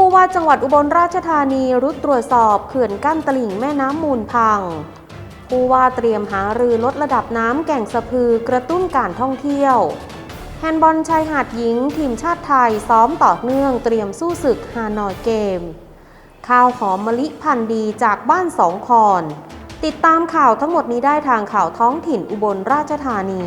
ผู้ว่าจังหวัดอุบลราชธานีรุดตรวจสอบเขื่อนกั้นตลิ่งแม่น้ำมูลพัง ผู้ว่าเตรียมหารือลดระดับน้ำแก่งสะพือกระตุ้นการท่องเที่ยว แฮนด์บอลชายหาดหญิงทีมชาติไทยซ้อมต่อเนื่องเตรียมสู้ศึกฮานอยเกม ข้าวหอมมะลิพันธุ์ดีจากบ้านสองคอน ติดตามข่าวทั้งหมดนี้ได้ทางข่าวท้องถิ่นอุบลราชธานี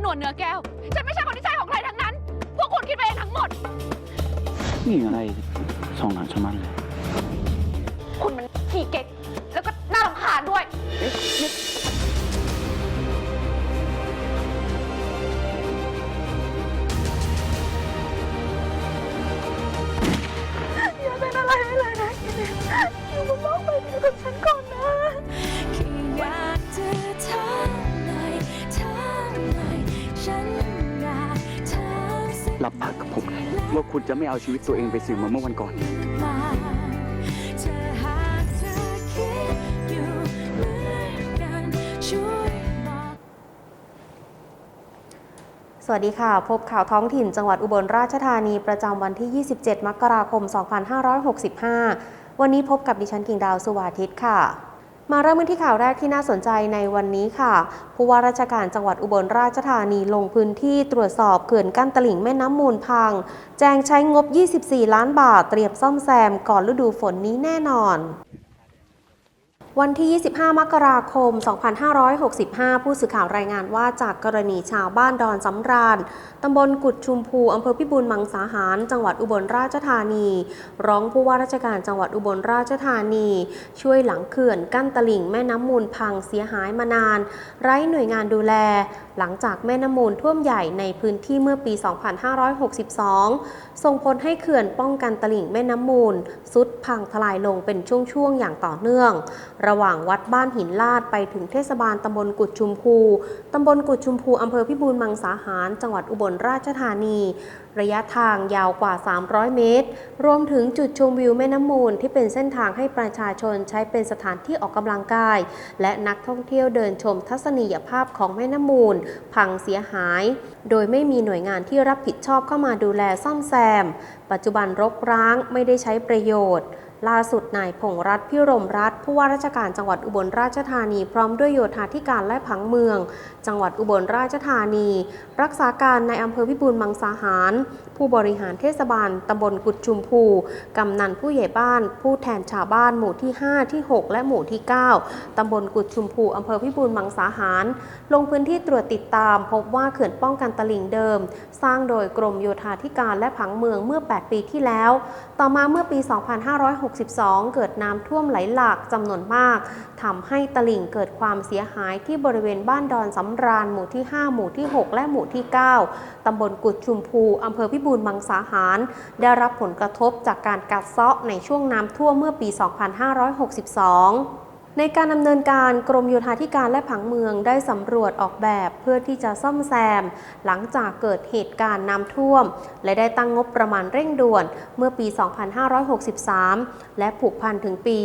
นนวลเนื้อแก้ว ฉันไม่ใช่คนที่ใช่ของใครทั้งนั้น พวกคุณคิดไปเองทั้งหมด นี่อะไรสองหนังชะมันเลย คุณมันขี้เก๊ก แล้วก็น่ารำคาญด้วย อย่าเป็นอะไรไปเลยนะคิดอยู่บนโลกใบนี้กับฉันก่อนนะ แค่อยากจะถาม รับปากกับผมเลยว่าคุณจะไม่เอาชีวิตตัวเองไปเสี่ยงเหมือนเมื่อวันก่อนมาเธอหากเธอคิดอยู่เหมือนกันช่วยบอกสวัสดีค่ะ พบข่าวท้องถิ่นจังหวัดอุบลราชธานีประจำวันที่ 27 มกราคม 2565 วันนี้พบกับดิฉันกิ่งดาวสุวาทิตค่ะ มาเริ่มกันที่ข่าวแรกที่น่าสนใจในวันนี้ค่ะ ผู้ว่าราชการจังหวัดอุบลราชธานีลงพื้นที่ตรวจสอบเขื่อนกั้นตลิ่งแม่น้ำมูลพัง แจงใช้งบ 24 ล้านบาทเตรียมซ่อมแซมก่อนฤดูฝนนี้แน่นอน วันที่ 25 มกราคม 2565 ผู้สื่อข่าวรายงานว่าจากกรณีชาวบ้านดอนสำราญ ตำบลกุดชุมพูอำเภอพิบูลมังสาหาร จังหวัดอุบลราชธานี ร้องผู้ว่าราชการจังหวัดอุบลราชธานี ช่วยหลังเขื่อนกั้นตลิ่งแม่น้ำมูลพังเสียหายมานาน ไร้หน่วยงานดูแล หลังจากแม่น้ำมูลท่วมใหญ่ในพื้นที่เมื่อปี 2562 ส่งผลให้เขื่อนป้องกันตลิ่งแม่น้ำมูลสุดพังทลายลงเป็นช่วงๆอย่างต่อเนื่องระหว่างวัดบ้านหินลาดไปถึงเทศบาลตำบลกุดชุมพู ตำบลกุดชุมพูอำเภอพิบูลมังสาหาร จังหวัดอุบลราชธานี ระยะทางยาวกว่า 300 เมตร รวมถึงจุดชมวิวแม่น้ำมูลที่เป็นเส้นทางให้ประชาชนใช้เป็นสถานที่ออกกำลังกาย และนักท่องเที่ยวเดินชมทัศนียภาพของแม่น้ำมูล พังเสียหาย โดยไม่มีหน่วยงานที่รับผิดชอบเข้ามาดูแลซ่อมแซม ปัจจุบันรกร้างไม่ได้ใช้ประโยชน์ ล่าสุดนายพงรัฐพิรมรัฐผู้ว่าราชการจังหวัดอุบลราชธานีพร้อมด้วยโยธาธิการและผังเมือง จังหวัดอุบลราชธานี รักษาการในอำเภอพิบูลมังสาหาร ผู้บริหารเทศบาลตำบลกุดชุมพูกำนันผู้ใหญ่บ้าน ผู้แทนชาวบ้านหมู่ที่ 5 ที่ 6 และหมู่ที่ 9 ตำบลกุดชุมพูอำเภอพิบูลมังสาหาร ลงพื้นที่ตรวจติดตาม พบว่าเขื่อนป้องกันตลิ่งเดิม สร้างโดยกรมโยธาธิการและผังเมืองเมื่อ 8 ปีที่แล้ว ต่อมาเมื่อปี 256 2562 เกิดน้ำท่วมไหลหลากจำนวนมากทำให้ตลิ่งเกิดความเสียหายที่บริเวณบ้านดอนสำราญหมู่ที่ 5 หมู่ที่ 6 และหมู่ที่ 9 ตำบลกุดชุมพูอำเภอพิบูลมังสาหาร ได้รับผลกระทบจากการกัดเซาะในช่วงน้ำท่วมเมื่อปี 2562 ในการดำเนินการกรมโยธาธิการและผังเมืองได้สำรวจออกแบบเพื่อที่จะซ่อมแซม หลังจากเกิดเหตุการณ์น้ำท่วม และได้ตั้งงบประมาณเร่งด่วนเมื่อปี 2563 และผูกพันถึงปี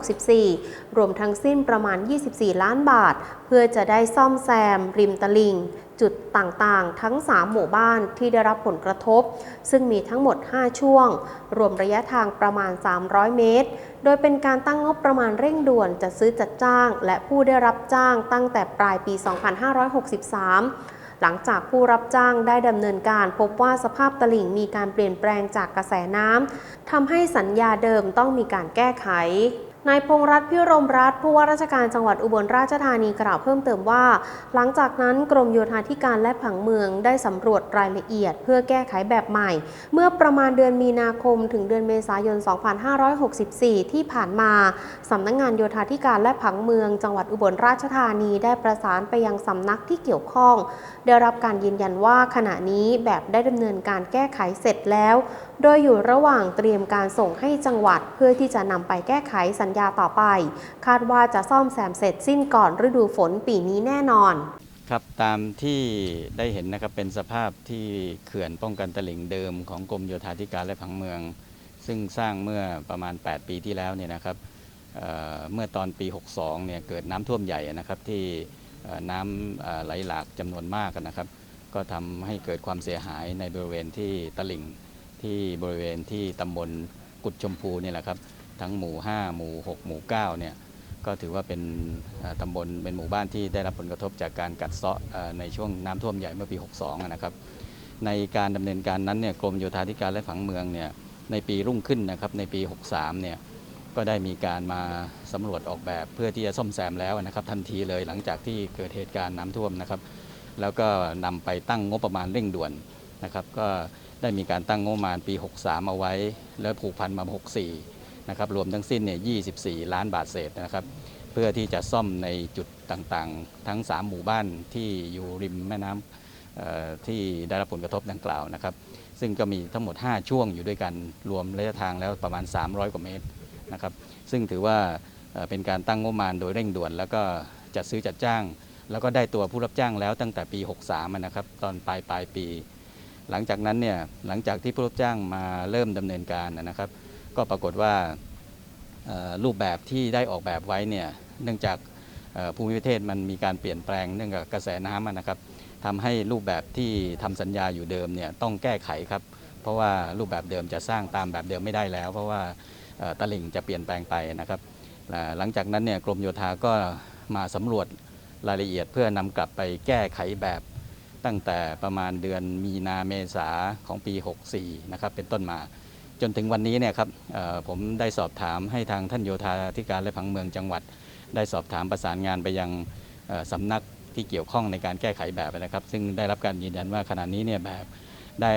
2564 รวมทั้งสิ้นประมาณ 24 ล้านบาท เพื่อจะได้ซ่อมแซม ริมตลิ่ง จุดต่างๆ ทั้ง 3 หมู่บ้านที่ได้รับผลกระทบ ซึ่งมีทั้งหมด 5 ช่วง รวมระยะทางประมาณ 300 เมตร โดยเป็นการตั้งงบประมาณเร่งด่วนจัดซื้อจัดจ้าง และผู้ได้รับจ้างตั้งแต่ปลายปี 2563หลังจากผู้รับจ้างได้ดำเนินการพบว่าสภาพตลิ่งมีการเปลี่ยนแปลงจากกระแสน้ำทำให้สัญญาเดิมต้องมีการแก้ไข นายพงรัตน์พิรมรัตน์ผู้ว่าราชการจังหวัดอุบลราชธานีกล่าวเพิ่มเติมว่า หลังจากนั้นกรมโยธาธิการและผังเมืองได้สำรวจรายละเอียด เพื่อแก้ไขแบบใหม่ เมื่อประมาณเดือนมีนาคม ถึงเดือนเมษายน 2564 ที่ผ่านมาสำนักงงานโยธาธิการและผังเมืองจังหวัดอุบลราชธานีได้ประสานไปยังสำนักที่เกี่ยวข้อง ได้รับการยืนยันว่าขณะนี้แบบได้ดำเนินการแก้ไขเสร็จแล้ว โดยอยู่ระหว่างเตรียมการส่งให้จังหวัด เพื่อที่จะนำไปแก้ไขสัญญาต่อไป คาดว่าจะซ่อมแซมเสร็จสิ้นก่อนฤดูฝนปีนี้แน่นอนครับตามที่ได้เห็นนะครับเป็นสภาพที่เขื่อนป้องกันตลิ่งเดิมของกรมโยธาธิการและผังเมือง ซึ่งสร้างเมื่อประมาณ 8 ปีที่แล้วเนี่ยนะครับเเมื่อตอนปี 62 เนี่ยเกิดน้ำท่วมใหญ่นะครับที่น้ำไหลหลากจำนวนมากนะครับ ก็ทำให้เกิดความเสียหายในบริเวณที่ตลิ่ง ที่บริเวณที่ตำบลกุดชมพูนี่แหละครับทั้งหมู่ 5 หมู่ 6 หมู่ 9 เนี่ยก็ถือว่าเป็นตำบลเป็นหมู่บ้านที่ได้รับผลกระทบจากการกัดเซาะในช่วงน้ำท่วมใหญ่เมื่อปี 62อะนะครับ ในการดำเนินการนั้นเนี่ยกรมโยธาธิการและผังเมืองเนี่ยในปีรุ่งขึ้นนะครับในปี 63 เนี่ยก็ได้มีการมาสำรวจออกแบบเพื่อที่จะซ่อมแซมแล้วนะครับทันทีเลยหลังจากที่เกิดเหตุการณ์น้ำท่วมนะครับ แล้วก็นำไปตั้งงบประมาณเร่งด่วนนะครับ ก็ ได้มีการตั้งงบประมาณปี 63 เอาไว้ แล้วผูกพันมา 64 นะครับ รวมทั้งสิ้นเนี่ย 24 ล้านบาทเศษนะครับ เพื่อที่จะซ่อมในจุดต่างๆ ทั้ง 3 หมู่บ้านที่อยู่ริมแม่น้ำที่ได้รับผลกระทบดังกล่าวนะครับ ซึ่งก็มีทั้งหมด 5 ช่วงอยู่ด้วยกัน รวมระยะทางแล้วประมาณ 300 กว่าเมตรนะครับ ซึ่งถือว่าเป็นการตั้งงบประมาณโดยเร่งด่วน แล้วก็จัดซื้อจัดจ้าง แล้วก็ได้ตัวผู้รับจ้างแล้วตั้งแต่ปี 63 นะครับ ตอนปลายปลายปี หลังจากนั้นเนี่ยหลังจากที่ผู้รับจ้างมาเริ่มดำเนินการนะครับ ก็ปรากฏว่ารูปแบบที่ได้ออกแบบไว้เนี่ยเนื่องจากภูมิประเทศมันมีการเปลี่ยนแปลงเนื่องจากกระแสน้ำนะครับทำให้รูปแบบที่ทำสัญญาอยู่เดิมเนี่ยต้องแก้ไขครับ เพราะว่ารูปแบบเดิมจะสร้างตามแบบเดิมไม่ได้แล้ว เพราะว่าตลิ่งจะเปลี่ยนแปลงไปนะครับหลังจากนั้นเนี่ยกรมโยธาก็มาสำรวจรายละเอียดเพื่อนำกลับไปแก้ไขแบบ ตั้งแต่ประมาณเดือนมีนาเมษาของปี 64 นะครับเป็นต้นมา จนถึงวันนี้เนี่ยครับผมได้สอบถามให้ทางท่านโยธาธิการและผังเมืองจังหวัด ได้สอบถามประสานงานไปยังสำนักที่เกี่ยวข้องในการแก้ไขแบบนะครับ ซึ่งได้รับการยืนยันว่าขณะนี้เนี่ยแบบได้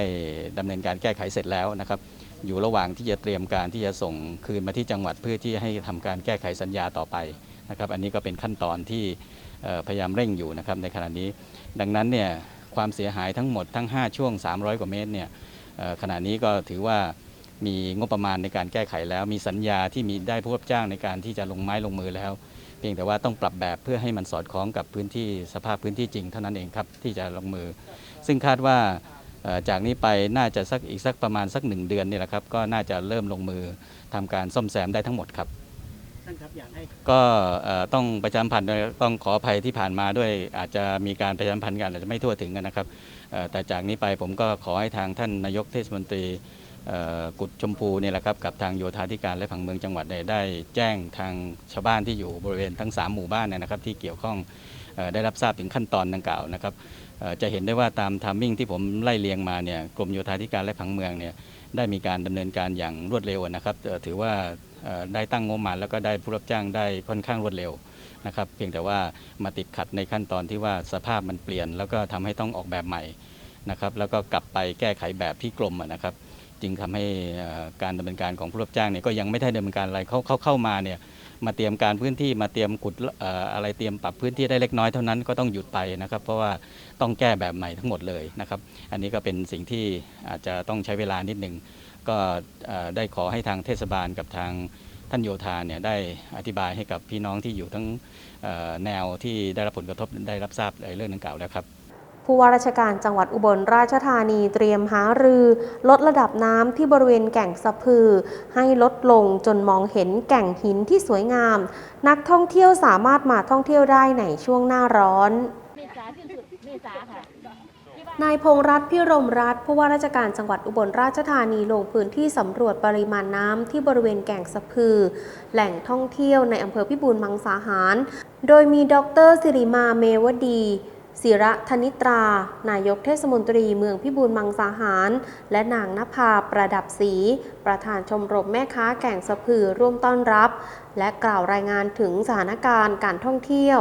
ดำเนินการแก้ไขเสร็จแล้วนะครับ อยู่ระหว่างที่จะเตรียมการที่จะส่งคืนมาที่จังหวัดเพื่อที่ให้ทำการแก้ไขสัญญาต่อไปนะครับ อันนี้ก็เป็นขั้นตอนที่ พยายามเร่งอยู่นะครับในขณะนี้ ดังนั้นเนี่ยความเสียหายทั้งหมดทั้ง 5 ช่วง 300 กว่าเมตรเนี่ยขณะนี้ก็ถือว่ามีงบประมาณในการแก้ไขแล้ว มีสัญญาที่มีได้ผู้รับจ้างในการที่จะลงไม้ลงมือแล้ว เพียงแต่ว่าต้องปรับแบบเพื่อให้มันสอดคล้องกับพื้นที่สภาพพื้นที่จริงเท่านั้นเองครับที่จะลงมือ ซึ่งคาดว่าจากนี้ไปน่าจะสักอีกสักประมาณสักหนึ่งเดือนนี่แหละครับก็น่าจะเริ่มลงมือทำการซ่อมแซมได้ทั้งหมดครับ ท่านครับอยากให้ก็เอ่อต้องประชาสัมพันธ์ด้วยต้องขออภัยที่ผ่านมาด้วย อาจจะมีการประชาสัมพันธ์กันอาจจะไม่ทั่วถึงกันนะครับเอ่อแต่จากนี้ไปผมก็ขอให้ทางท่านนายกเทศมนตรีเอ่อกุดชมพูเนี่ยแหละครับกับทางโยธาธิการและผังเมืองจังหวัดเนี่ยได้แจ้งทางชาวบ้านที่อยู่บริเวณทั้ง 3 หมู่บ้านเนยนะครับที่เกี่ยวข้องเอ่อได้รับทราบถึงขั้นตอนดังกล่าวนะครับ จะเห็นได้ว่าตามทามมิ่งที่ผมไล่เรียงมาเนี่ยกรมโยธาธิการและผังเมืองเนี่ยได้มีการดำเนินการอย่างรวดเร็วนะครับถือว่าได้ตั้งงบมาแล้วก็ได้ผู้รับจ้างได้ค่อนข้างรวดเร็วนะครับเพียงแต่ว่ามาติดขัดในขั้นตอนที่ว่าสภาพมันเปลี่ยน แล้วก็ทำให้ต้องออกแบบใหม่นะครับแล้วก็กลับไปแก้ไขแบบที่กรมนะครับจึงทำให้การดำเนินการของผู้รับจ้างเนี่ยก็ยังไม่ได้ดำเนินการอะไรเขาเขาเข้ามาเนี่ย มาเตรียมการพื้นที่มาเตรียมขุดอะไรเตรียมปรับพื้นที่ได้เล็กน้อยเท่านั้นก็ต้องหยุดไปนะครับ เพราะว่าต้องแก้แบบใหม่ทั้งหมดเลยนะครับ อันนี้ก็เป็นสิ่งที่อาจจะต้องใช้เวลานิดหนึ่งก็ได้ขอให้ทางเทศบาลกับทางท่านโยธาเนี่ยได้อธิบายให้กับพี่น้องที่อยู่ทั้งแนวที่ได้รับผลกระทบได้รับทราบในเรื่องดังกล่าวแล้วครับ ผู้ว่าราชการจังหวัดอุบลราชธานีเตรียมหารือ ลดระดับน้ำที่บริเวณแก่งสะพือ ให้ลดลงจนมองเห็นแก่งหินที่สวยงาม นักท่องเที่ยวสามารถมาท่องเที่ยวได้ในช่วงหน้าร้อนนายพงรัตพิรมรัตผู้ว่าราชการจังหวัดอุบลราชธานีลงพื้นที่สำรวจปริมาณน้ำที่บริเวณแก่งสะพือ แหล่งท่องเที่ยวในอำเภอพิบูลมังสาหาร โดยมีดรสิริมาเมวดี ศิระธนิตรา นายกเทศมนตรีเมืองพิบูลมังสาหาร และนางนภาประดับศรีประธานชมรมแม่ค้าแก่งสะพือร่วมต้อนรับ และกล่าวรายงานถึงสถานการณ์การท่องเที่ยว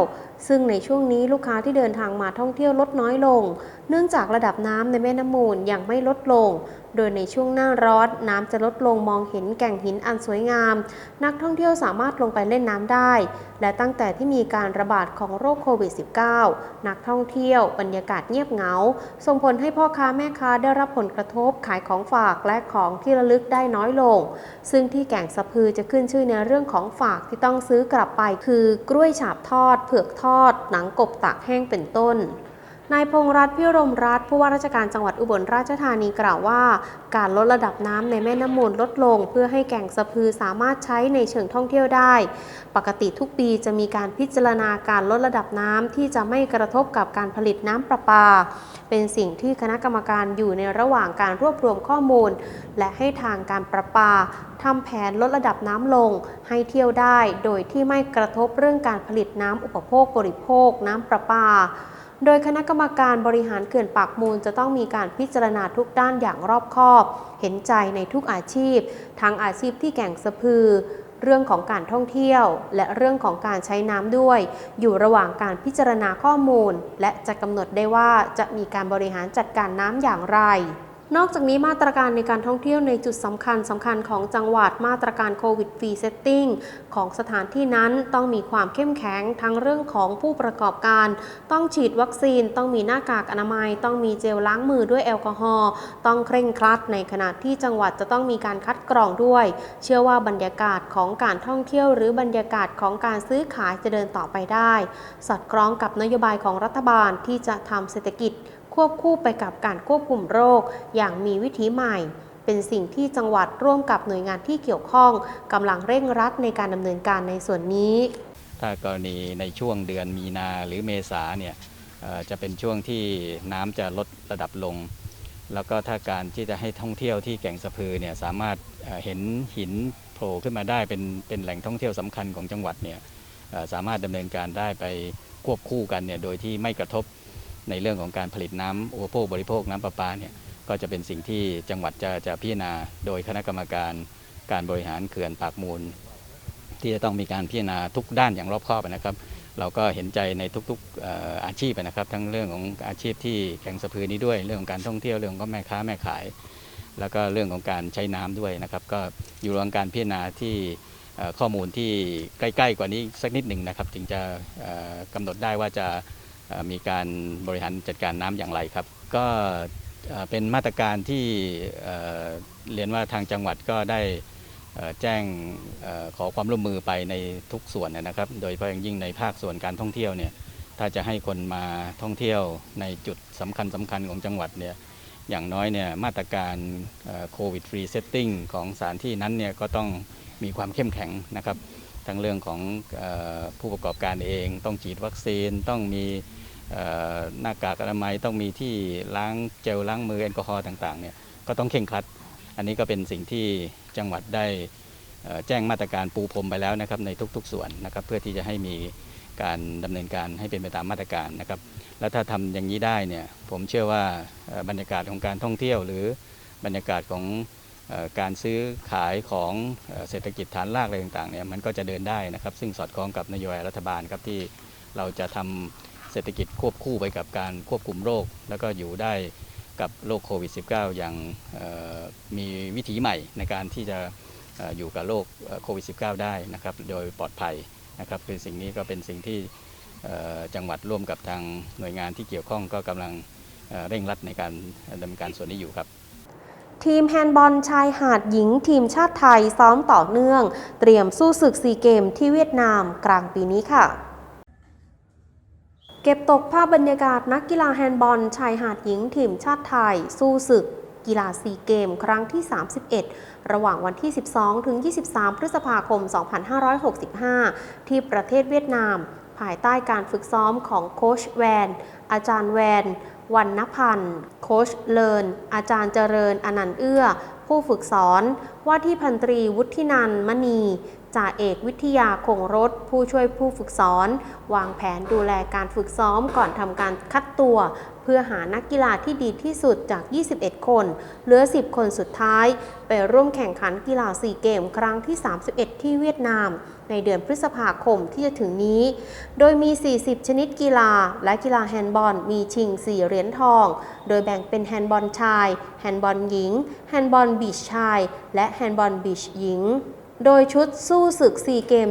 ซึ่งในช่วงนี้ลูกค้าที่เดินทางมาท่องเที่ยวลดน้อยลง เนื่องจากระดับน้ำในแม่น้ำมูลยังไม่ลดลง โดยในช่วงหน้าร้อนน้ำจะลดลงมองเห็นแก่งหินอันสวยงาม นักท่องเที่ยวสามารถลงไปเล่นน้ำได้ และตั้งแต่ที่มีการระบาดของโรคโควิด -19 นักท่องเที่ยวบรรยากาศเงียบเหงา ส่งผลให้พ่อค้าแม่ค้าได้รับผลกระทบขายของฝากและของที่ระลึกได้น้อยลง ซึ่งที่แก่งสะพือจะขึ้นชื่อในเรื่องของฝากที่ต้องซื้อกลับไป คือกล้วยฉาบทอด เผือกทอด หนังกบตากแห้งเป็นต้น นายพงรัตน์พิรมรัตน์ผู้ว่าราชการจังหวัดอุบลราชธานีกล่าวว่า การลดระดับน้ำในแม่น้ำมูลลดลง เพื่อให้แก่งสะพือสามารถใช้ในเชิงท่องเที่ยวได้ ปกติทุกปีจะมีการพิจารณาการลดระดับน้ำที่จะไม่กระทบกับการผลิตน้ำประปา เป็นสิ่งที่คณะกรรมการอยู่ในระหว่างการรวบรวมข้อมูล และให้ทางการประปาทำแผนลดระดับน้ำลงให้เที่ยวได้ โดยที่ไม่กระทบเรื่องการผลิตน้ำอุปโภคบริโภค น้ำประปา โดยคณะกรรมการบริหารเขื่อนปากมูลจะต้องมีการพิจารณาทุกด้านอย่างรอบคอบ เห็นใจในทุกอาชีพ ทั้งอาชีพที่แก่งสะพือ เรื่องของการท่องเที่ยว และเรื่องของการใช้น้ำด้วย อยู่ระหว่างการพิจารณาข้อมูล และจะกำหนดได้ว่าจะมีการบริหารจัดการน้ำอย่างไร นอกจากนี้มาตรการในการท่องเที่ยวในจุดสำคัญสำคัญของจังหวัดมาตรการโควิดฟรีเซตติ้งของสถานที่นั้นต้องมีความเข้มแข็งทั้งเรื่องของผู้ประกอบการ ต้องฉีดวัคซีน ต้องมีหน้ากากอนามัย ต้องมีเจลล้างมือด้วยแอลกอฮอล์ต้องเคร่งครัดในขณะที่จังหวัดจะต้องมีการคัดกรองด้วย เชื่อว่าบรรยากาศของการท่องเที่ยว หรือบรรยากาศของการซื้อขายจะเดินต่อไปได้ สอดคล้องกับนโยบายของรัฐบาลที่จะทำเศรษฐกิจ ควบคู่ไปกับการควบคุมโรค อย่างมีวิธีใหม่ เป็นสิ่งที่จังหวัดร่วมกับหน่วยงานที่เกี่ยวข้องกำลังเร่งรัดในการดำเนินการในส่วนนี้ ถ้ากรณีในช่วงเดือนมีนาหรือเมษาเนี่ยจะเป็นช่วงที่น้ำจะลดระดับลง แล้วก็ถ้าการที่จะให้ท่องเที่ยวที่แก่งสะพือเนี่ยสามารถเห็นหินโผล่ขึ้นมาได้เป็นเป็นแหล่งท่องเที่ยวสำคัญของจังหวัดเนี่ยสามารถดำเนินการได้ไปควบคู่กันเนี่ยโดยที่ไม่กระทบ ในเรื่องของการผลิตน้ำอุปโภคบริโภคน้ำประปาเนี่ยก็จะเป็นสิ่งที่จังหวัดจะจะพิจารณาโดยคณะกรรมการการบริหารเขื่อนปากมูล ที่จะต้องมีการพิจารณาทุกด้านอย่างรอบคอบนะครับ เราก็เห็นใจในทุกๆอาชีพนะครับ ทั้งเรื่องของอาชีพที่แข่งสะพือนี้ด้วยเรื่องของการท่องเที่ยวเรื่องของแม่ค้าแม่ขาย แล้วก็เรื่องของการใช้น้ำด้วยนะครับ ก็อยู่ระหว่างการพิจารณาที่ข้อมูลที่ใกล้ ๆ กว่านี้สักนิดหนึ่งนะครับ จึงจะเอ่อกำหนดได้ว่าจะ มีการบริหารจัดการน้ำอย่างไรครับ ก็เป็นมาตรการที่เรียนว่าทางจังหวัดก็ได้แจ้งอขอความร่วมมือไปในทุกส่วนนะครับ โดยเฉพาะอย่างยิ่งในภาคส่วนการท่องเที่ยวเนี่ยถ้าจะให้คนมาท่องเที่ยวในจุดสำคัญสำคัญของจังหวัดเนี่ยอย่างน้อยเนี่ยมาตรการโควิดฟรีเซตติ้งของสถานที่นั้นเนี่ยก็ต้องมีความเข้มแข็งนะครับ ทั้งเรื่องของอผู้ประกอบการเอง ต้องฉีดวัคซีนต้องมีหน้ากากอนามัยต้องมีที่ล้างเจลล้างมือแอลกอฮอล์ต่างๆเนี่ยก็ต้องเข่งครัด อันนี้ก็เป็นสิ่งที่จังหวัดได้แจ้งมาตรการปูพรมไปแล้วนะครับในทุกๆส่วนนะครับเพื่อที่จะให้มีการดำเนินการให้เป็นไปตามมาตรการนะครับแล้วถ้าทำอย่างนี้ได้เนี่ยผมเชื่อว่าบรรยากาศของการท่องเที่ยวหรือบรรยากาศของ การซื้อขายของเศรษฐกิจฐานรากอะไรต่างๆเนี่ยมันก็จะเดินได้นะครับ ซึ่งสอดคล้องกับนโยบายรัฐบาลครับที่เราจะทำเศรษฐกิจควบคู่ไปกับการควบคุมโรค แล้วก็อยู่ได้กับโรคโควิด -19 อย่างมีวิถีใหม่ในการที่จะอยู่กับโรคโควิด -19 ได้นะครับ โดยปลอดภัยนะครับคือสิ่งนี้ก็เป็นสิ่งที่จังหวัดร่วมกับทางหน่วยงานที่เกี่ยวข้องก็กำลังเอ่อเร่งรัดในการดำเนินการส่วนนี้อยู่ครับ ทีมแฮนด์บอลชายหาดหญิงทีมชาติไทยซ้อมต่อเนื่อง เตรียมสู้ศึกซีเกมที่เวียดนามกลางปีนี้ค่ะเก็บตกภาพบรรยากาศนักกีฬาแฮนด์บอล ชายหาดหญิงทีมชาติไทย สู้ศึก กีฬาซีเกม ครั้งที่ 31 ระหว่างวันที่ 12 ถึง 23 พฤษภาคม 2565 ที่ประเทศเวียดนาม ภายใต้การฝึกซ้อมของโคชแวน อาจารย์แวน วันนพันธ์โคชเลิน อาจารย์เจริญอนันต์เอื้อ ผู้ฝึกสอน ว่าที่พันตรีวุฒินันมณี จ่าเอกวิทยาคงรถ ผู้ช่วยผู้ฝึกสอน วางแผนดูแลการฝึกซ้อมก่อนทำการคัดตัว เพื่อหานักกีฬาที่ดีที่สุดจาก 21 คน เหลือ 10 คนสุดท้าย ไปร่วมแข่งขันกีฬาซีเกม ครั้งที่ 31 ที่เวียดนาม ในเดือนพฤษภาคมที่จะถึงนี้ โดยมี 40 ชนิดกีฬา และกีฬาแฮนด์บอล มีชิง 4 เหรียญทอง โดยแบ่งเป็นแฮนด์บอลชาย แฮนด์บอลหญิง แฮนด์บอลบีชชาย และแฮนด์บอลบีชหญิง โดยชุดสู้ศึก 4 เกม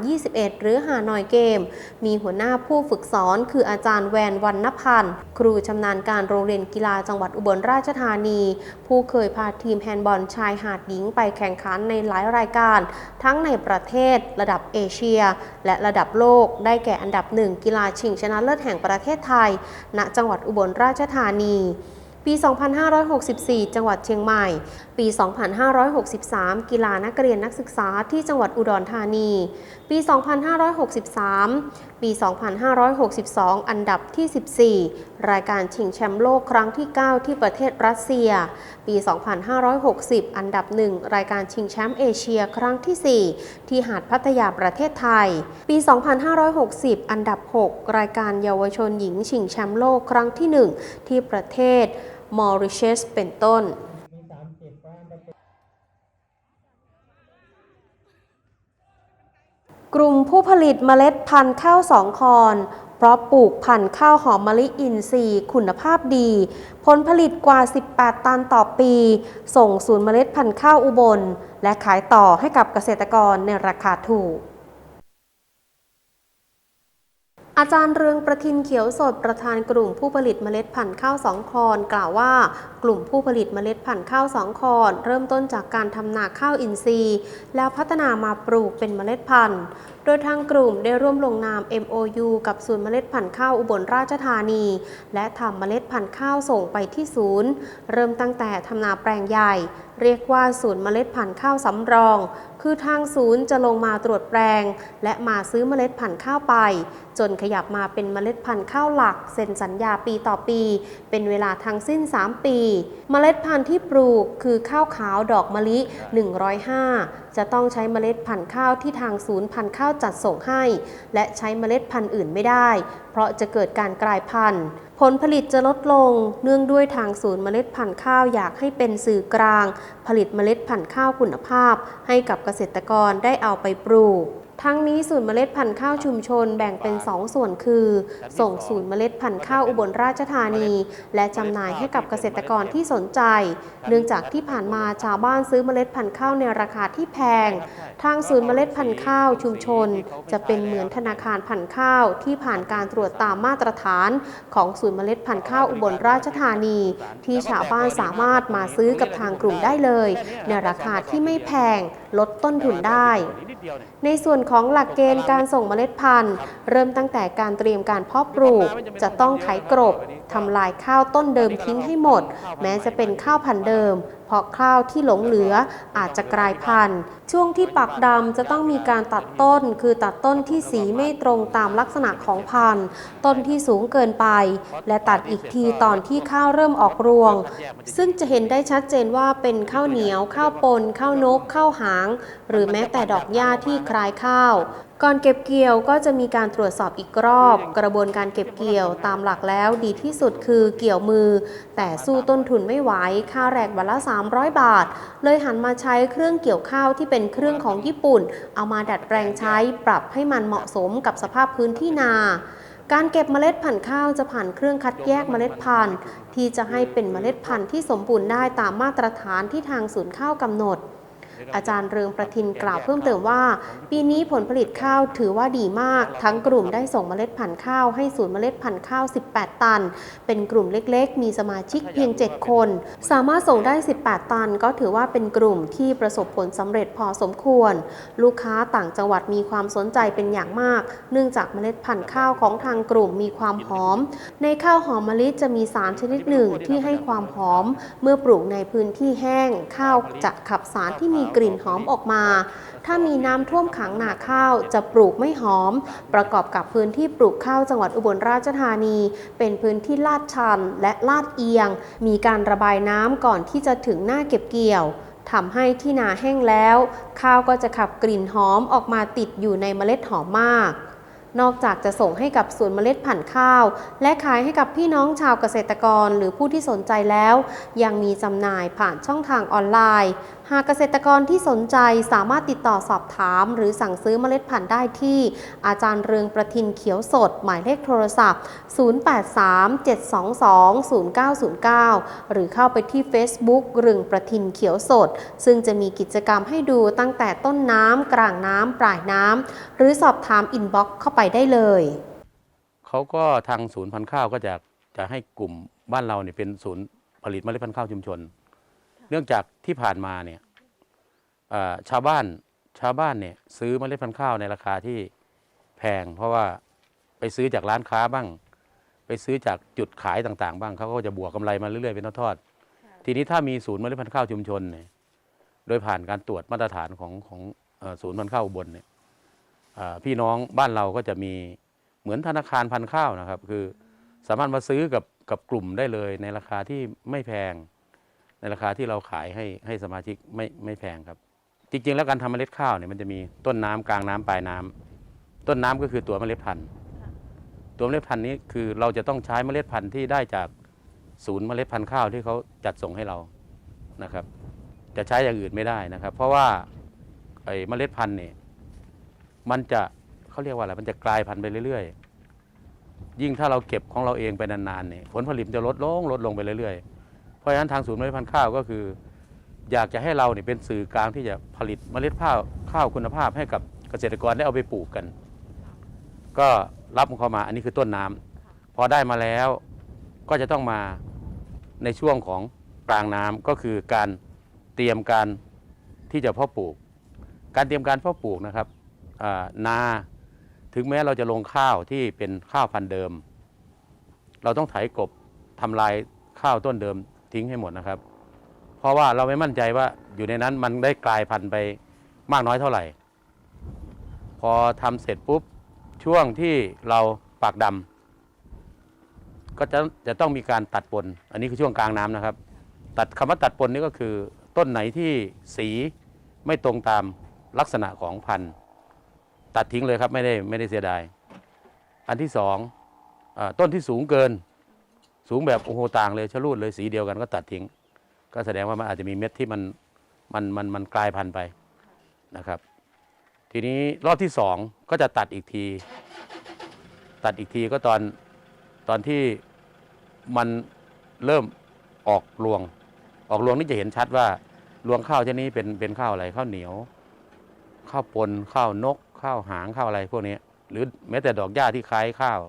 2021 หรือหาหน่อยเกม มีหัวหน้าผู้ฝึกสอน คืออาจารย์แวนวันนพันธ์ ครูชำนาญการโรงเรียนกีฬาจังหวัดอุบลราชธานี ผู้เคยพาทีมแฮนด์บอลชายหาดหญิงไปแข่งขันในหลายรายการ ทั้งในประเทศ ระดับเอเชีย และระดับโลก ได้แก่อันดับหนึ่งกีฬาชิงชนะเลิศแห่งประเทศไทย ณ จังหวัดอุบลราชธานี ปี 2564 จังหวัดเชียงใหม่ ปี 2563 กีฬานักเรียนนักศึกษาที่จังหวัดอุดรธานี ปี 2563 ปี 2562 อันดับที่ 14 รายการชิงแชมป์โลกครั้งที่ 9 ที่ประเทศรัสเซีย ปี 2560 อันดับ 1 รายการชิงแชมป์เอเชียครั้งที่ 4 ที่หาดพัทยาประเทศไทย ปี 2560 อันดับ 6 รายการเยาวชนหญิงชิงแชมป์โลกครั้งที่ 1 ที่ประเทศ มอริเชสเป็นต้น กลุ่มผู้ผลิตเมล็ดพันธุ์ข้าวสองคอน เพราะปลูกพันธุ์ข้าวหอมมะลิอินทรีย์คุณภาพดี ผลผลิตกว่า 18 ตันต่อปี ส่งศูนย์เมล็ดพันธุ์ข้าวอุบล และขายต่อให้กับเกษตรกรในราคาถูก อาจารย์เรืองประทินเขียวสดประธานกลุ่มผู้ผลิตเมล็ดพันธุ์ข้าวสองคอนกล่าวว่ากลุ่มผู้ผลิตเมล็ดพันธุ์ข้าวสองคอนเริ่มต้นจากการทำนาข้าวอินทรีย์ แล้วพัฒนามาปลูกเป็นเมล็ดพันธุ์โดยทางกลุ่มได้ร่วมลงนาม MOU กับศูนย์เมล็ดพันธุ์ข้าวอุบลราชธานี และทำเมล็ดพันธุ์ข้าวส่งไปที่ศูนย์ เริ่มตั้งแต่ทำนาแปลงใหญ่ เรียกว่าศูนย์เมล็ดพันธุ์ข้าวสำรอง คือทางศูนย์จะลงมาตรวจแปลง และมาซื้อเมล็ดพันธุ์ข้าวไป จนขยับมาเป็นเมล็ดพันธุ์ข้าวหลักเซ็นสัญญาปีต่อปี เป็นเวลาทั้งสิ้น 3 ปี เมล็ดพันธุ์ที่ปลูกคือข้าวขาวดอกมะลิ 105 จะต้องใช้เมล็ดพันธุ์ข้าวที่ทางศูนย์พันธุ์ข้าวจัดส่งให้ และใช้เมล็ดพันธุ์อื่นไม่ได้ เพราะจะเกิดการกลายพันธุ์ ผลผลิตจะลดลง เนื่องด้วยทางศูนย์เมล็ดพันธุ์ข้าวอยากให้เป็นสื่อกลาง ผลิตเมล็ดพันธุ์ข้าวคุณภาพ ให้กับเกษตรกรได้เอาไปปลูกทั้งนี้ศูนย์เมล็ดพันธุ์ข้าวชุมชนแบ่งเป็น 2 ส่วนคือ ส่งศูนย์เมล็ดพันธุ์ข้าวอุบลราชธานี และจำหน่ายให้กับเกษตรกรที่สนใจ เนื่องจากที่ผ่านมาชาวบ้านซื้อเมล็ดพันธุ์ข้าวในราคาที่แพง ทางศูนย์เมล็ดพันธุ์ข้าวชุมชน จะเป็นเหมือนธนาคารพันธุ์ข้าวที่ผ่านการตรวจตามมาตรฐาน ของศูนย์เมล็ดพันธุ์ข้าวอุบลราชธานี ที่ชาวบ้านสามารถมาซื้อกับทางกลุ่มได้เลย ในราคาที่ไม่แพงลดต้นทุนได้ ในส่วนของหลักเกณฑ์การส่งเมล็ดพันธุ์ เริ่มตั้งแต่การเตรียมการเพาะปลูก จะต้องไถกรบทำลายข้าวต้นเดิมทิ้งให้หมด แม้จะเป็นข้าวพันธุ์เดิม เพราะข้าวที่หลงเหลืออาจจะกลายพันธุ์ ช่วงที่ปักดำจะต้องมีการตัดต้น คือตัดต้นที่สีไม่ตรงตามลักษณะของพันธุ์ ต้นที่สูงเกินไป และตัดอีกทีตอนที่ข้าวเริ่มออกรวง ซึ่งจะเห็นได้ชัดเจนว่าเป็นข้าวเหนียว ข้าวปน ข้าวนก ข้าวหาง หรือแม้แต่ดอกหญ้าที่คล้ายข้าว ก่อนเก็บเกี่ยวก็จะมีการตรวจสอบอีกรอบ กระบวนการเก็บเกี่ยวตามหลักแล้วดีที่สุดคือเกี่ยวมือ แต่สู้ต้นทุนไม่ไหว ค่าแรงวันละ 300 บาท เลยหันมาใช้เครื่องเกี่ยวข้าวที่เป็นเครื่องของญี่ปุ่น เอามาดัดแปลงใช้ปรับให้มันเหมาะสมกับสภาพพื้นที่นา การเก็บเมล็ดพันธุ์ข้าวจะผ่านเครื่องคัดแยกเมล็ดพันธุ์ ที่จะให้เป็นเมล็ดพันธุ์ที่สมบูรณ์ได้ตามมาตรฐานที่ทางศูนย์ข้าวกำหนด อาจารย์เรืองประทินกล่าวเพิ่มเติมว่า ปีนี้ผลผลิตข้าวถือว่าดีมาก ทั้งกลุ่มได้ส่งเมล็ดพันธุ์ข้าวให้ศูนย์เมล็ดพันธุ์ข้าว 18 ตัน เป็นกลุ่มเล็กๆ มีสมาชิกเพียง 7 คน สามารถส่งได้ 18 ตัน ก็ถือว่าเป็นกลุ่มที่ประสบผลสำเร็จพอสมควร ลูกค้าต่างจังหวัดมีความสนใจเป็นอย่างมาก เนื่องจากเมล็ดพันธุ์ข้าวของทางกลุ่มมีความหอม ในข้าวหอมมะลิจะมีสารชนิดหนึ่งที่ให้ความหอม เมื่อปลูกในพื้นที่แห้ง ข้าวจะขับสารที่มีกลิ่นหอมออกมา ถ้ามีน้ำท่วมขังนาข้าวจะปลูกไม่หอม ประกอบกับพื้นที่ปลูกข้าวจังหวัดอุบลราชธานี เป็นพื้นที่ลาดชันและลาดเอียง มีการระบายน้ำก่อนที่จะถึงหน้าเก็บเกี่ยวทำให้ที่นาแห้งแล้ว ข้าวก็จะขับกลิ่นหอมออกมาติดอยู่ในเมล็ดหอมมาก นอกจากจะส่งให้กับสวนเมล็ดพันข้าว และขายให้กับพี่น้องชาวเกษตรกรหรือผู้ที่สนใจแล้ว ยังมีจำหน่ายผ่านช่องทางออนไลน์ หากเกษตรกรที่สนใจสามารถติดต่อสอบถาม หรือสั่งซื้อเมล็ดพันธุ์ได้ที่ อาจารย์เรืองประทินเขียวสด หมายเลขโทรศัพท์ 0837220909 หรือเข้าไปที่ Facebook เรืองประทินเขียวสด ซึ่งจะมีกิจกรรมให้ดูตั้งแต่ต้นน้ำกลางน้ำปลายน้ำหรือสอบถามอินบ็อกซ์เข้าไปได้เลยเขาก็ทางศูนย์พันธุ์ข้าวก็จะจะให้กลุ่มบ้านเราเนี่ยเป็นศูนย์ผลิตเมล็ดพันธุ์ข้าวชุมชน เนื่องจาก ที่ผ่านมาเนี่ยเอ่อชาวบ้านชาวบ้านเนี่ยซื้อเมล็ดพันธุ์ข้าวในราคาที่แพง เพราะว่าไปซื้อจากร้านค้าบ้าง ไปซื้อจากจุดขายต่างๆ บ้างเขาก็จะบวกกำไรมาเรื่อยๆเป็นทอดๆทีนี้ถ้ามีศูนย์เมล็ดพันธุ์ข้าวชุมชนเนี่ยโดยผ่านการตรวจมาตรฐานของของเอ่อศูนย์พันธุ์ข้าวอุบลเนี่ยเอ่อพี่น้องบ้านเราก็จะมีเหมือนธนาคารพันธุ์ข้าวนะครับ คือสามารถมาซื้อกับกับกลุ่มได้เลยในราคาที่ไม่แพง ในราคาที่เราขายให้ให้สมาชิกไม่ไม่แพงครับ จริงๆ แล้วการทำเมล็ดข้าวเนี่ยมันจะมีต้นน้ำกลางน้ำปลายน้ำต้นน้ำก็คือตัวเมล็ดพันธุ์ ตัวเมล็ดพันธุ์นี้คือเราจะต้องใช้เมล็ดพันธุ์ที่ได้จากศูนย์เมล็ดพันธุ์ข้าวที่เขาจัดส่งให้เรานะครับ จะใช้อย่างอื่นไม่ได้นะครับ เพราะว่าไอ้เมล็ดพันธุ์เนี่ยมันจะเขาเรียกว่าอะไรมันจะกลายพันธุ์ไปเรื่อยๆ ยิ่งถ้าเราเก็บของเราเองไปนานๆเนี่ยผลผลิตจะลดลงลดลงไปเรื่อยๆ เพราะฉะนั้นทางศูนย์เมล็ดพันธุ์ข้าวก็คือ อยากจะให้เราเนี่ยเป็นสื่อกลางที่จะผลิตเมล็ดข้าวข้าวคุณภาพให้กับเกษตรกรได้เอาไปปลูกกัน ก็รับมันเข้ามาอันนี้คือต้นน้ำพอได้มาแล้วก็จะต้องมาในช่วงของกลางน้ำก็คือการเตรียมการที่จะเพาะปลูก การเตรียมการเพาะปลูกนะครับนาถึงแม้เราจะลงข้าวที่เป็นข้าวพันธุ์เดิม เราต้องไถกบทำลายข้าวต้นเดิม ทิ้งให้หมดนะครับ เพราะว่าเราไม่มั่นใจว่าอยู่ในนั้นมันได้กลายพันธุ์ไปมากน้อยเท่าไหร่ พอทำเสร็จปุ๊บช่วงที่เราปากดำก็จะจะต้องมีการตัดปน อันนี้คือช่วงกลางน้ำนะครับ ตัดคำว่าตัดปนนี่ก็คือต้นไหนที่สีไม่ตรงตามลักษณะของพันธุ์ ตัดทิ้งเลยครับไม่ได้ไม่ได้เสียดาย อันที่สองอต้นที่สูงเกิน สูงแบบโอ้โหต่างเลยชะลูดเลยสีเดียวกันก็ตัดทิ้ง ก็แสดงว่ามันอาจจะมีเม็ดที่มันมันมันมันกลายพันธุ์ไปนะครับ ทีนี้รอบที่สองก็จะตัดอีกที ตัดอีกทีก็ตอนตอนที่มันเริ่มออกรวง ออกรวงนี่จะเห็นชัดว่ารวงข้าวชนิดนี้เป็นเป็นข้าวอะไรข้าวเหนียว ข้าวปนข้าวนก ข้าวหางข้าวอะไรพวกนี้ หรือแม้แต่ดอกหญ้าที่คล้ายข้าว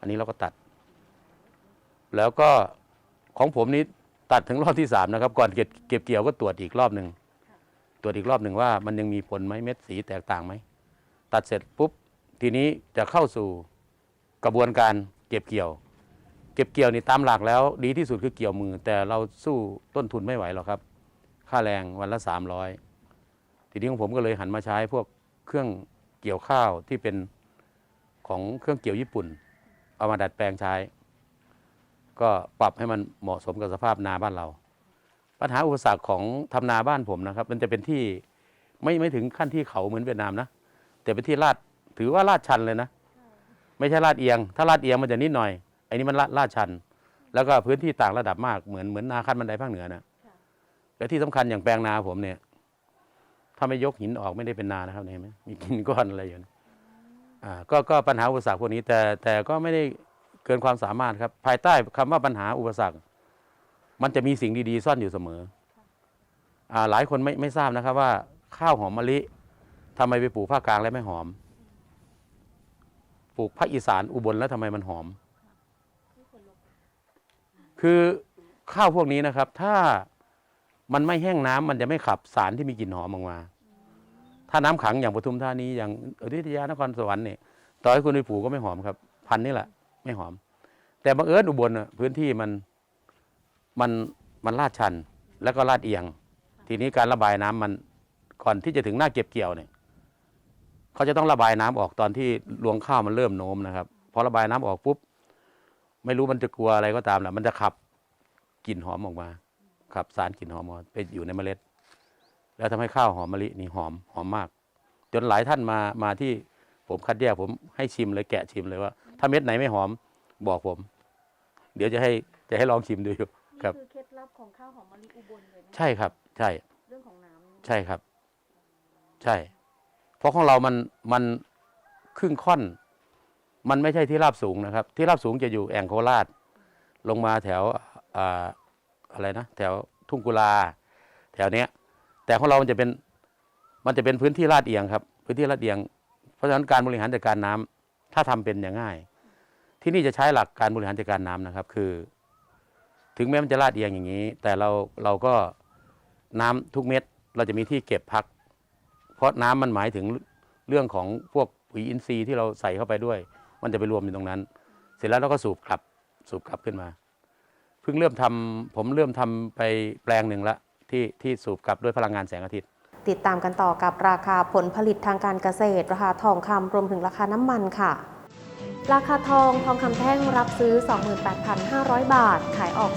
อันนี้เราก็ตัด แล้วก็ของผมนี้ตัดถึงรอบที่สามนะครับ ก่อนเก็บเก็บเกี่ยวก็ตรวจอีกรอบหนึ่งตรวจอีกรอบหนึ่งว่ามันยังมีผลไหมเม็ดสีแตกต่างไหมตัดเสร็จปุ๊บทีนี้จะเข้าสู่กระบวนการเก็บเกี่ยว เก็บเกี่ยวนี่ตามหลักแล้วดีที่สุดคือเกี่ยวมือ แต่เราสู้ต้นทุนไม่ไหวหรอกครับ ค่าแรงวันละสามร้อยทีนี้ของผมก็เลยหันมาใช้พวกเครื่องเกี่ยวข้าวที่เป็นของเครื่องเกี่ยวญี่ปุ่น เอามาดัดแปลงใช้ ก็ปรับให้มันเหมาะสมกับสภาพนาบ้านเรา ปัญหาอุปสรรคของทำนาบ้านผมนะครับ มันจะเป็นที่ไม่ไม่ถึงขั้นที่เขาเหมือนเวียดนามนะแต่เป็นที่ลาดถือว่าลาดชันเลยนะ ไม่ใช่ลาดเอียง ถ้าลาดเอียงมันจะนิดหน่อยไอ้นี่มันลาดลาดชัน แล้วก็พื้นที่ต่างระดับมากเหมือนเหมือนนาขั้นบันไดภาคเหนือนะและที่สำคัญอย่างแปลงนาผมเนี่ย ถ้าไม่ยกหินออกไม่ได้เป็นนานะครับเห็นไหมมีหินก้อนอะไรอยู่นะอ่าก็ก็ปัญหาอุปสรรคพวกนี้แต่แต่ก็ไม่ได้ เกินความสามารถครับ ภายใต้คำว่าปัญหาอุปสรรค มันจะมีสิ่งดีๆ ซ่อนอยู่เสมออ่าหลายคนไม่ไม่ทราบนะครับว่า ข้าวหอมมะลิทำไมไปปลูกภาคกลางแล้วไม่หอม ปลูกภาคอีสานอุบลแล้วทำไมมันหอม คือข้าวพวกนี้นะครับ ถ้ามันไม่แห้งน้ำมันจะไม่ขับสารที่มีกลิ่นหอมออกมา ถ้าน้ำขังอย่างปทุมธานีอย่างอยุธยานครสวรรค์เนี่ยต่อให้คุณไปปลูกก็ไม่หอมครับ พันนี่แหละ ไม่หอม แต่บังเอิญอุบลน่ะพื้นที่มันมันมันลาดชันแล้วก็ลาดเอียง ทีนี้การระบายน้ำมันก่อนที่จะถึงหน้าเก็บเกี่ยวเนี่ยเขาจะต้องระบายน้ำออกตอนที่รวงข้าวมันเริ่มโน้มนะครับพอระบายน้ำออกปุ๊บไม่รู้มันจะกลัวอะไรก็ตามแหละมันจะขับกลิ่นหอมออกมาขับสารกลิ่นหอมออกไปอยู่ในเมล็ด แล้วทำให้ข้าวหอมมะลินี่หอมหอมมาก จนหลายท่านมามาที่ผมคัดแยกผมให้ชิมเลยแกะชิมเลยว่า ถ้าเม็ดไหนไม่หอมบอกผม เดี๋ยวจะให้จะให้ลองชิมดูอยู่ ครับคือเคล็ดลับของข้าวหอมมะลิอุบลเลยใช่ครับ ใช่ เรื่องของน้ำใช่ครับ ใช่ เพราะของเรามันมันครึ่งค่อน มันไม่ใช่ที่ราบสูงนะครับ ที่ราบสูงจะอยู่แอ่งโคราช ลงมาแถวอ่าอะไรนะแถวทุ่งกุลา แถวเนี้ย แต่ของเรามันจะเป็นมันจะเป็นพื้นที่ลาดเอียงครับ พื้นที่ลาดเอียง เพราะฉะนั้นการบริหารจัดการน้ำถ้าทำเป็นอย่างง่าย ที่นี่จะใช้หลักการบริหารจัดการน้ำนะครับ คือ ถึงแม้มันจะลาดเอียงอย่างนี้ แต่เราเราก็น้ำทุกเม็ดเราจะมีที่เก็บพัก เพราะน้ำมันหมายถึงเรื่องของพวกปุ๋ยอินทรีย์ที่เราใส่เข้าไปด้วย มันจะไปรวมอยู่ตรงนั้น เสร็จแล้วเราก็สูบกลับสูบกลับขึ้นมา เพิ่งเริ่มทำผมเริ่มทำไปแปลงหนึ่งละที่ที่สูบกลับด้วยพลังงานแสงอาทิตย์ติดตามกันต่อกับราคาผลผลิตทางการเกษตร ราคาทองคำรวมถึงราคาน้ำมันค่ะ ราคาทองทองคำแท่งรับซื้อ 28,500 บาท ขายออก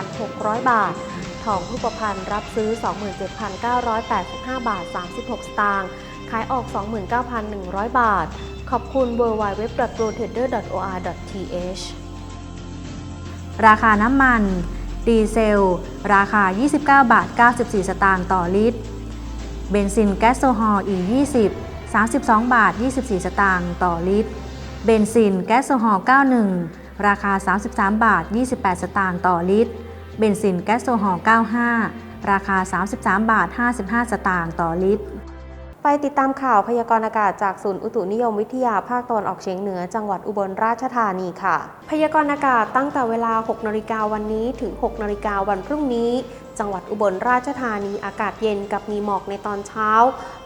28,600 บาท ทองรูปพรรณรับซื้อ 27,985 บาท 36 สตางค์ ขายออก 29,100 บาท ขอบคุณ w w w p r o t r a d e r o r t h ราคาน้ำมัน ดีเซล ราคา 29 บาท 94 สตางค์ต่อลิตร เบนซินแก๊สโซฮอล์ E20 32 บาท 24 สตางค์ต่อลิตร เบนซินแก๊สโซฮอล์91 ราคา 33 บาท 28 สตางค์ต่อลิตร เบนซินแก๊สโซฮอล์95 ราคา 33 บาท 55 สตางค์ต่อลิตร ไปติดตามข่าวพยากรณ์อากาศจากศูนย์อุตุนิยมวิทยาภาคตะวันออกเฉียงเหนือจังหวัดอุบลราชธานีค่ะ พยากรณ์อากาศตั้งแต่เวลา 6 นาฬิกาวันนี้ถึง 6 นาฬิกาวันพรุ่งนี้ จังหวัดอุบลราชธานีอากาศเย็นกับมีหมอกในตอนเช้า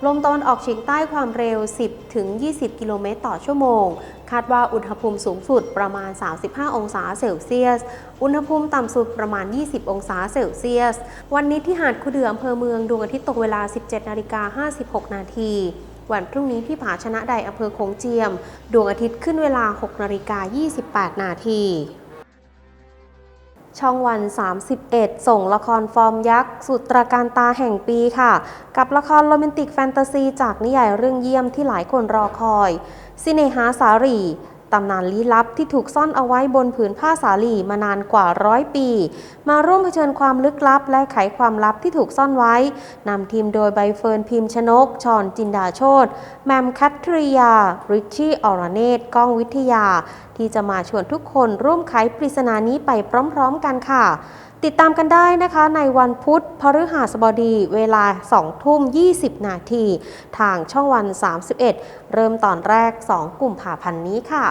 ลมตะวันออกเฉียงใต้ความเร็ว 10 ถึง 20 กิโลเมตรต่อชั่วโมง คาดว่าอุณหภูมิสูงสุดประมาณ 35 องศาเซลเซียส อุณหภูมิต่ำสุดประมาณ 20 องศาเซลเซียส วันนี้ที่หาดคูเดืออำเภอเมืองดวงอาทิตย์ตกเวลา 17นาฬิกา56 นาทีวันพรุ่งนี้ที่ผาชนะใดอำเภอโขงเจียม ดวงอาทิตย์ขึ้นเวลา 6 นาฬิกา 28 นาที ช่องวัน 31 ส่งละครฟอร์มยักษ์ สุดตราการตาแห่งปีค่ะ กับละครโรแมนติกแฟนตาซี จากนิยายเรื่องเยี่ยมที่หลายคนรอคอยซิเนหาสารี ตำนานลี้ลับที่ถูกซ่อนเอาไว้บนผืนผ้าสาลีมานานกว่าร้อยปี มาร่วมเผชิญความลึกลับและไขความลับที่ถูกซ่อนไว้ นำทีมโดยใบเฟิร์นพิมพ์ชนก ชอนจินดาโชตแมมคัตริยา ริชชี่อรเนตก้องวิทยา ที่จะมาชวนทุกคนร่วมไขปริศนานี้ไปพร้อม ๆ กันค่ะ ติดตามกันได้นะคะในวันพุธพฤหัสบดีเวลา 2 ทุ่ม 20 นาที ทางช่องวัน 31 เริ่มตอนแรก 2 กลุ่มผ่าพันนี้ค่ะ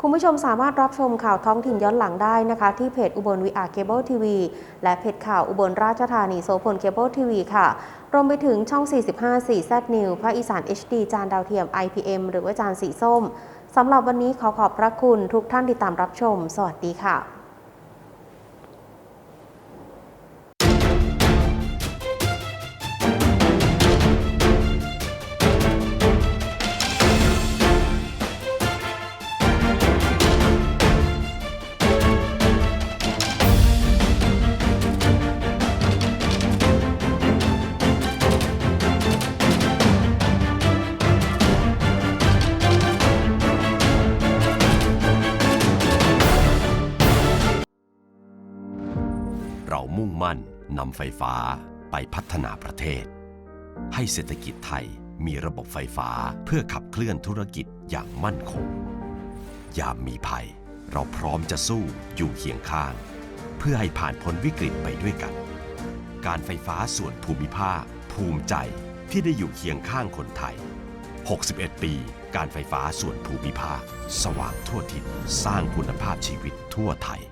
คุณผู้ชมสามารถรับชมข่าวท้องถิ่นย้อนหลังได้นะคะ ที่เพจอุบลวีอาร์เคเบิลทีวีและเพจข่าวอุบลราชธานีโซพลเคเบิลทีวีค่ะรวมไปถึงช่อง 45 4 Z New ภาคอีสาน HD จานดาวเทียม IPM หรือว่าจานสีส้มสำหรับวันนี้ขอขอบพระคุณทุกท่านที่ตามรับชม สวัสดีค่ะำไฟฟ้าไปพัฒนาประเทศ ให้เศรษฐกิจไทยมีระบบไฟฟ้าเพื่อขับเคลื่อนธุรกิจอย่างมั่นคง ยามมีภัย เราพร้อมจะสู้อยู่เคียงข้าง เพื่อให้ผ่านพ้นวิกฤตไปด้วยกัน การไฟฟ้าส่วนภูมิภาค ภูมิใจที่ได้อยู่เคียงข้างคนไทย 61 ปีการไฟฟ้าส่วนภูมิภาค สว่างทั่วทิศสร้างคุณภาพชีวิตทั่วไทย